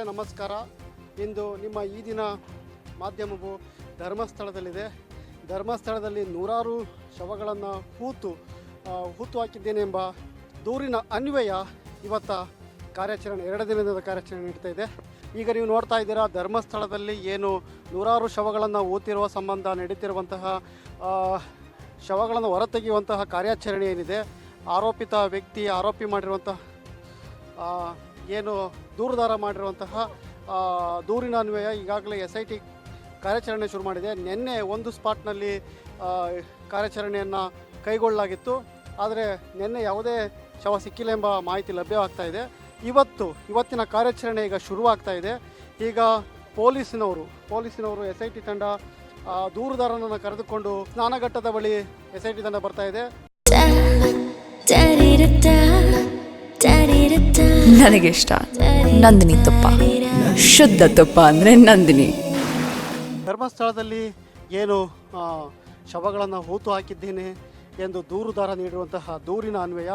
ವೀಕ್ಷಕರೇ, ನಮಸ್ಕಾರ. ಇಂದು ನಿಮ್ಮ ಈ ದಿನ ಮಾಧ್ಯಮವು ಧರ್ಮಸ್ಥಳದಲ್ಲಿದೆ. ಧರ್ಮಸ್ಥಳದಲ್ಲಿ ನೂರಾರು ಶವಗಳನ್ನು ಹೂತು ಹೂತು ಹಾಕಿದ್ದೇನೆ ಎಂಬ ದೂರಿನ ಅನ್ವಯ ಇವತ್ತ ಕಾರ್ಯಾಚರಣೆ, ಎರಡು ದಿನದ ಕಾರ್ಯಾಚರಣೆ ನಡೀತಾ ಇದೆ. ಈಗ ನೀವು ನೋಡ್ತಾ ಇದ್ದೀರಾ, ಧರ್ಮಸ್ಥಳದಲ್ಲಿ ಏನು ನೂರಾರು ಶವಗಳನ್ನು ಹೂತಿರುವ ಸಂಬಂಧ ನಡೀತಿರುವಂತಹ ಶವಗಳನ್ನು ಹೊರತೆಗೆಯುವಂತಹ ಕಾರ್ಯಾಚರಣೆ ಏನಿದೆ, ಆರೋಪಿತ ವ್ಯಕ್ತಿ ಆರೋಪಿ ಮಾಡಿರುವಂತಹ ಏನು ದೂರುದಾರ ಮಾಡಿರುವಂತಹ ದೂರಿನ ಅನ್ವಯ ಈಗಾಗಲೇ ಎಸ್ ಐ ಟಿ ಕಾರ್ಯಾಚರಣೆ ಶುರು ಮಾಡಿದೆ. ನಿನ್ನೆ ಒಂದು ಸ್ಪಾಟ್ನಲ್ಲಿ ಕಾರ್ಯಾಚರಣೆಯನ್ನು ಕೈಗೊಳ್ಳಲಾಗಿತ್ತು. ಆದರೆ ನಿನ್ನೆ ಯಾವುದೇ ಶವ ಸಿಕ್ಕಿಲ್ಲ ಎಂಬ ಮಾಹಿತಿ ಲಭ್ಯವಾಗ್ತಾ ಇದೆ. ಇವತ್ತು, ಇವತ್ತಿನ ಕಾರ್ಯಾಚರಣೆ ಈಗ ಶುರುವಾಗ್ತಾ ಇದೆ. ಈಗ ಪೊಲೀಸಿನವರು ಪೊಲೀಸಿನವರು ಎಸ್ ಐ ಟಿ ತಂಡ ದೂರುದಾರನನ್ನು ಕರೆದುಕೊಂಡು ಸ್ನಾನಘಟ್ಟದ ಬಳಿ ಎಸ್ ಐ ಟಿ ತಂಡ ಬರ್ತಾ ಇದೆ. ನನಗೆ ಇಷ್ಟ ನಂದಿನಿ ತುಪ್ಪ. ಶುದ್ಧ ತುಪ್ಪ ಅಂದರೆ ನಂದಿನಿ. ಧರ್ಮಸ್ಥಳದಲ್ಲಿ ಏನು ಶವಗಳನ್ನು ಹೂತು ಹಾಕಿದ್ದೇನೆ ಎಂದು ದೂರುದಾರ ನೀಡುವಂತಹ ದೂರಿನ ಅನ್ವಯ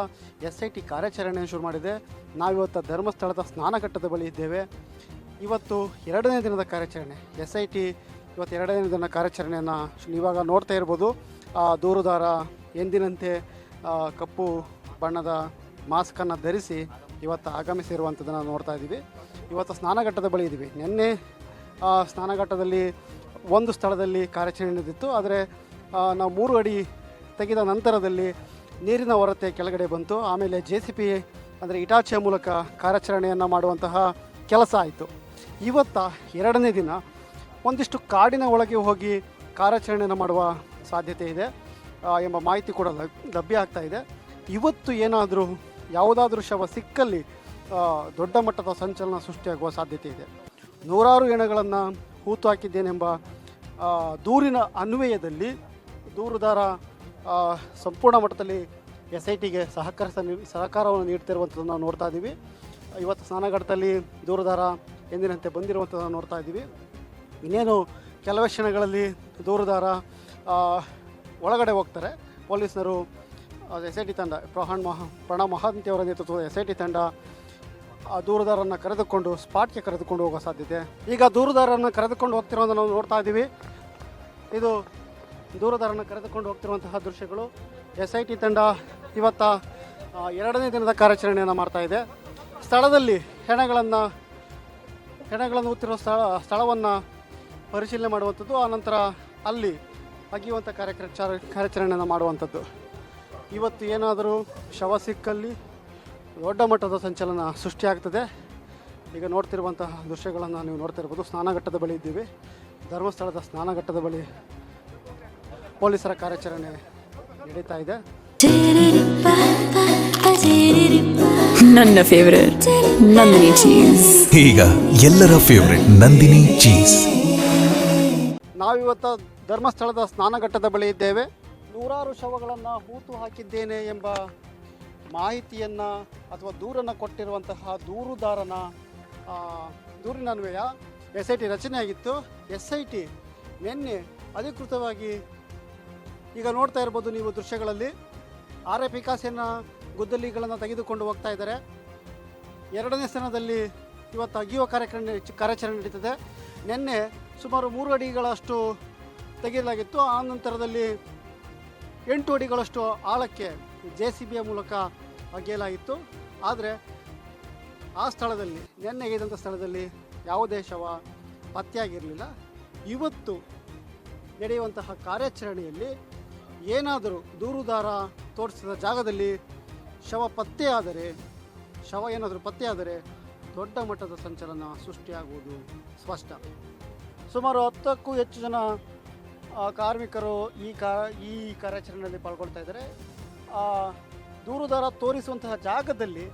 ಎಸ್ ಐ ಟಿ ಕಾರ್ಯಾಚರಣೆಯನ್ನು ಶುರು ಮಾಡಿದೆ. ನಾವಿವತ್ತು ಧರ್ಮಸ್ಥಳದ ಸ್ನಾನಘಟ್ಟದ ಬಳಿ ಇದ್ದೇವೆ. ಇವತ್ತು ಎರಡನೇ ದಿನದ ಕಾರ್ಯಾಚರಣೆ. ಎಸ್ ಐ ಟಿ ಇವತ್ತು ಎರಡನೇ ದಿನ ಕಾರ್ಯಾಚರಣೆಯನ್ನು ಇವಾಗ ನೋಡ್ತಾ ಇರ್ಬೋದು. ಆ ದೂರುದಾರ ಎಂದಿನಂತೆ ಕಪ್ಪು ಬಣ್ಣದ ಮಾಸ್ಕನ್ನು ಧರಿಸಿ ಇವತ್ತು ಆಗಮಿಸಿರುವಂಥದ್ದನ್ನು ನೋಡ್ತಾ ಇದ್ದೀವಿ. ಇವತ್ತು ಸ್ನಾನಘಟ್ಟದ ಬಳಿ ಇದ್ದೀವಿ. ನಿನ್ನೆ ಸ್ನಾನಘಟ್ಟದಲ್ಲಿ ಒಂದು ಸ್ಥಳದಲ್ಲಿ ಕಾರ್ಯಾಚರಣೆ ನಡೆದಿತ್ತು. ಆದರೆ ನಾವು ಮೂರು ಅಡಿ ತೆಗೆದ ನಂತರದಲ್ಲಿ ನೀರಿನ ಹೊರತೆ ಕೆಳಗಡೆ ಬಂತು. ಆಮೇಲೆ ಜೆ ಸಿ ಪಿ ಅಂದರೆ ಇಟಾಚಿಯ ಮೂಲಕ ಕಾರ್ಯಾಚರಣೆಯನ್ನು ಮಾಡುವಂತಹ ಕೆಲಸ ಆಯಿತು. ಇವತ್ತ ಎರಡನೇ ದಿನ ಒಂದಿಷ್ಟು ಕಾಡಿನ ಒಳಗೆ ಹೋಗಿ ಕಾರ್ಯಾಚರಣೆಯನ್ನು ಮಾಡುವ ಸಾಧ್ಯತೆ ಇದೆ. ಎಂಬ ಮಾಹಿತಿ ಕೂಡ ಲಭ್- ಲಭ್ಯ ಆಗ್ತಾ ಇದೆ. ಇವತ್ತು ಏನಾದರೂ ಯಾವುದಾದ್ರೂ ಶವ ಸಿಕ್ಕಲ್ಲಿ ದೊಡ್ಡ ಮಟ್ಟದ ಸಂಚಲನ ಸೃಷ್ಟಿಯಾಗುವ ಸಾಧ್ಯತೆ ಇದೆ. ನೂರಾರು ಹೆಣಗಳನ್ನು ಹೂತು ಹಾಕಿದ್ದೇನೆಂಬ ದೂರಿನ ಅನ್ವಯದಲ್ಲಿ ದೂರುದಾರ ಸಂಪೂರ್ಣ ಮಟ್ಟದಲ್ಲಿ ಎಸ್ ಐ ಟಿಗೆ ಸಹಕಾರ ಸಹಕಾರವನ್ನು ನೀಡ್ತಿರುವಂಥದ್ದನ್ನು ನಾವು ನೋಡ್ತಾ ಇದ್ದೀವಿ. ಇವತ್ತು ಸ್ನಾನಘಟ್ಟದಲ್ಲಿ ದೂರುದಾರ ಎಂದಿನಂತೆ ಬಂದಿರುವಂಥದ್ದನ್ನು ನೋಡ್ತಾ ಇದ್ದೀವಿ. ಇನ್ನೇನು ಕೆಲವೇ ಕ್ಷಣಗಳಲ್ಲಿ ದೂರುದಾರ ಒಳಗಡೆ ಹೋಗ್ತಾರೆ. ಪೊಲೀಸರು ಎಸ್ ಐ ಟಿ ತಂಡ ಪ್ರಹಾಣ್ ಮಹಾ, ಪ್ರಣವ್ ಮಹಾಂತಿ ಅವರ ನೇತೃತ್ವದ ಎಸ್ ಐ ಟಿ ತಂಡ, ಆ ದೂರದಾರನ್ನು ಕರೆದುಕೊಂಡು, ಸ್ಪಾಟ್ಗೆ ಕರೆದುಕೊಂಡು ಹೋಗೋ ಸಾಧ್ಯತೆ. ಈಗ ದೂರದಾರನ್ನು ಕರೆದುಕೊಂಡು ಹೋಗ್ತಿರೋದನ್ನು ನಾವು ನೋಡ್ತಾ ಇದ್ದೀವಿ. ಇದು ದೂರದಾರನ್ನು ಕರೆದುಕೊಂಡು ಹೋಗ್ತಿರುವಂತಹ ದೃಶ್ಯಗಳು. ಎಸ್ ಐ ಟಿ ತಂಡ ಇವತ್ತ ಎರಡನೇ ದಿನದ ಕಾರ್ಯಾಚರಣೆಯನ್ನು ಮಾಡ್ತಾ ಇದೆ. ಸ್ಥಳದಲ್ಲಿ ಹೆಣಗಳನ್ನು ಹೆಣಗಳನ್ನು ಹೋಗ್ತಿರೋ ಸ್ಥಳ, ಸ್ಥಳವನ್ನು ಪರಿಶೀಲನೆ ಮಾಡುವಂಥದ್ದು ಆನಂತರ ಅಲ್ಲಿ ಅಗಿಯುವಂಥ ಕಾರ್ಯಕ್ರ ಕಾರ್ಯಾಚರಣೆಯನ್ನು ಮಾಡುವಂಥದ್ದು. ಇವತ್ತು ಏನಾದರೂ ಶವ ಸಿಕ್ಕಲ್ಲಿ ದೊಡ್ಡ ಮಟ್ಟದ ಸಂಚಲನ ಸೃಷ್ಟಿಯಾಗ್ತದೆ. ಈಗ ನೋಡ್ತಿರುವಂತಹ ದೃಶ್ಯಗಳನ್ನು ನೀವು ನೋಡ್ತಾ ಇರ್ಬೋದು. ಸ್ನಾನಘಟ್ಟದ ಬಳಿ ಇದ್ದೀವಿ. ಧರ್ಮಸ್ಥಳದ ಸ್ನಾನಘಟ್ಟದ ಬಳಿ ಪೊಲೀಸರ ಕಾರ್ಯಾಚರಣೆ ನಡೀತಾ ಇದೆ. ನನ್ನ ಫೇವರೇಟ್ ನಂದಿನಿ ಚೀಸ್ ಈಗ ಎಲ್ಲರ ಫೇವರೆಟ್ ನಂದಿನಿ ಚೀಸ್ ನಾವಿವತ್ತು ಧರ್ಮಸ್ಥಳದ ಸ್ನಾನಘಟ್ಟದ ಬಳಿ ಇದ್ದೇವೆ. ನೂರಾರು ಶವಗಳನ್ನು ಹೂತು ಹಾಕಿದ್ದೇನೆ ಎಂಬ ಮಾಹಿತಿಯನ್ನು ಅಥವಾ ದೂರನ್ನು ಕೊಟ್ಟಿರುವಂತಹ ದೂರುದಾರನ ದೂರಿನನ್ವಯ ಎಸ್ ಐ ಟಿ ರಚನೆಯಾಗಿತ್ತು ಎಸ್ ಐ ಟಿ ನಿನ್ನೆ ಅಧಿಕೃತವಾಗಿ ಈಗ ನೋಡ್ತಾ ಇರ್ಬೋದು ನೀವು ದೃಶ್ಯಗಳಲ್ಲಿ. ಆರ್ ಎ ಪಿಕಾಸಿನ ಗುದ್ದಲಿಗಳನ್ನು ತೆಗೆದುಕೊಂಡು ಹೋಗ್ತಾ ಇದ್ದಾರೆ. ಎರಡನೇ ಸ್ಥಾನದಲ್ಲಿ ಇವತ್ತು ಅಗಿಯುವ ಕಾರ್ಯಕ್ರಮ ಕಾರ್ಯಾಚರಣೆ ನಡೀತದೆ. ನಿನ್ನೆ ಸುಮಾರು ಮೂರು ಅಡಿಗಳಷ್ಟು ತೆಗೆಯಲಾಗಿತ್ತು. ಆ ನಂತರದಲ್ಲಿ ಎಂಟು ಅಡಿಗಳಷ್ಟು ಆಳಕ್ಕೆ ಜೆ ಸಿ ಬಿಯ ಮೂಲಕ ಅಗೆಯಲಾಗಿತ್ತು. ಆದರೆ ಆ ಸ್ಥಳದಲ್ಲಿ, ನಿನ್ನೆ ಎಗೆದಂಥ ಸ್ಥಳದಲ್ಲಿ ಯಾವುದೇ ಶವ ಪತ್ತೆಯಾಗಿರಲಿಲ್ಲ. ಇವತ್ತು ನಡೆಯುವಂತಹ ಕಾರ್ಯಾಚರಣೆಯಲ್ಲಿ ಏನಾದರೂ ದೂರುದಾರ ತೋರಿಸಿದ ಜಾಗದಲ್ಲಿ ಶವ ಪತ್ತೆಯಾದರೆ, ಶವ ಏನಾದರೂ ಪತ್ತೆಯಾದರೆ ದೊಡ್ಡ ಮಟ್ಟದ ಸಂಚಲನ ಸೃಷ್ಟಿಯಾಗುವುದು ಸ್ಪಷ್ಟ. ಸುಮಾರು ಹತ್ತಕ್ಕೂ ಹೆಚ್ಚು ಜನ ಕಾರ್ಮಿಕರು ಈ ಕಾ ಈ ಕಾರ್ಯಾಚರಣೆಯಲ್ಲಿ ಪಾಲ್ಗೊಳ್ತಾ ಇದ್ದಾರೆ. ದೂರುದಾರ ತೋರಿಸುವಂತಹ ಜಾಗದಲ್ಲಿ,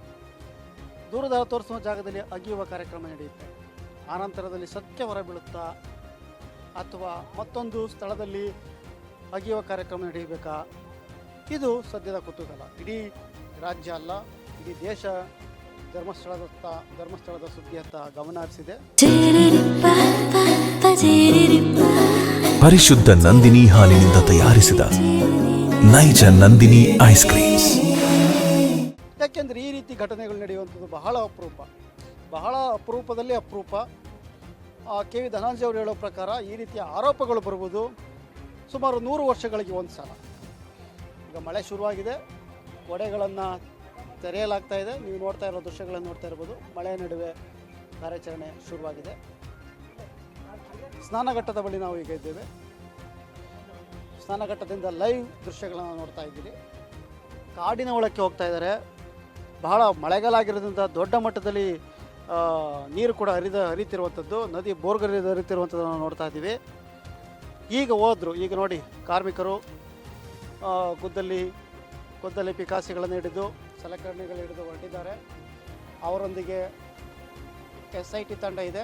ದೂರುದಾರ ತೋರಿಸುವ ಜಾಗದಲ್ಲಿ ಅಗಿಯುವ ಕಾರ್ಯಕ್ರಮ ನಡೆಯುತ್ತೆ. ಆನಂತರದಲ್ಲಿ ಸತ್ಯ ಹೊರಬೀಳುತ್ತಾ ಅಥವಾ ಮತ್ತೊಂದು ಸ್ಥಳದಲ್ಲಿ ಅಗಿಯುವ ಕಾರ್ಯಕ್ರಮ ನಡೆಯಬೇಕಾ? ಇದು ಸದ್ಯದ ಕುತೂಹಲ. ಇಡೀ ರಾಜ್ಯ ಅಲ್ಲ, ಇಡೀ ದೇಶ ಧರ್ಮಸ್ಥಳದತ್ತ, ಧರ್ಮಸ್ಥಳದ ಸುದ್ದಿಯತ್ತ ಗಮನ ಹರಿಸಿದೆ. ಪರಿಶುದ್ಧ ನಂದಿನಿ ಹಾಲಿನಿಂದ ತಯಾರಿಸಿದ ನೈಜ ನಂದಿನಿ ಐಸ್ ಕ್ರೀಮ್ಸ್ ಯಾಕೆಂದ್ರೆ ಈ ರೀತಿ ಘಟನೆಗಳು ನಡೆಯುವಂಥದ್ದು ಬಹಳ ಅಪರೂಪ. ಬಹಳ ಅಪರೂಪದಲ್ಲಿ ಅಪರೂಪ. ಕೆ ವಿ ಧನಂಜಯ ಅವರು ಹೇಳೋ ಪ್ರಕಾರ ಈ ರೀತಿಯ ಆರೋಪಗಳು ಬರುವುದು ಸುಮಾರು ನೂರು ವರ್ಷಗಳಿಗೆ ಒಂದು ಸಲ. ಈಗ ಮಳೆ ಶುರುವಾಗಿದೆ. ಗೋಡೆಗಳನ್ನು ತೆರೆಯಲಾಗ್ತಾ ಇದೆ. ನೀವು ನೋಡ್ತಾ ಇರೋ ದೃಶ್ಯಗಳನ್ನು ನೋಡ್ತಾ ಇರ್ಬೋದು. ಮಳೆ ನಡುವೆ ಕಾರ್ಯಾಚರಣೆ ಶುರುವಾಗಿದೆ. ಸ್ನಾನಘಟ್ಟದ ಬಳಿ ನಾವು ಈಗ ಇದ್ದೇವೆ. ಸ್ನಾನಘಟ್ಟದಿಂದ ಲೈವ್ ದೃಶ್ಯಗಳನ್ನು ನೋಡ್ತಾ ಇದ್ದೀರಿ. ಕಾಡಿನ ಒಳಕ್ಕೆ ಹೋಗ್ತಾ ಇದ್ದಾರೆ. ಬಹಳ ಮಳೆಗಾಲ ಆಗಿರೋದ್ರಿಂದ ದೊಡ್ಡ ಮಟ್ಟದಲ್ಲಿ ನೀರು ಕೂಡ ಹರಿದ ಹರಿತಿರುವಂಥದ್ದು ನದಿ ಬೋರ್ಗರ್ ಹರಿತಿರುವಂಥದ್ದು ನಾವು ನೋಡ್ತಾ ಇದ್ದೀವಿ. ಈಗ ಹೋದ್ರು, ಈಗ ನೋಡಿ ಕಾರ್ಮಿಕರು ಗುದ್ದಲ್ಲಿ ಗುದ್ದಲ್ಲಿ ಗುದ್ದಲಿ ಪಿಕಾಸಿಗಳನ್ನು ಹಿಡಿದು ಸಲಕರಣೆಗಳು ಹಿಡಿದು ಹೊರಟಿದ್ದಾರೆ. ಅವರೊಂದಿಗೆ ಎಸ್ ಐ ಟಿ ತಂಡ ಇದೆ.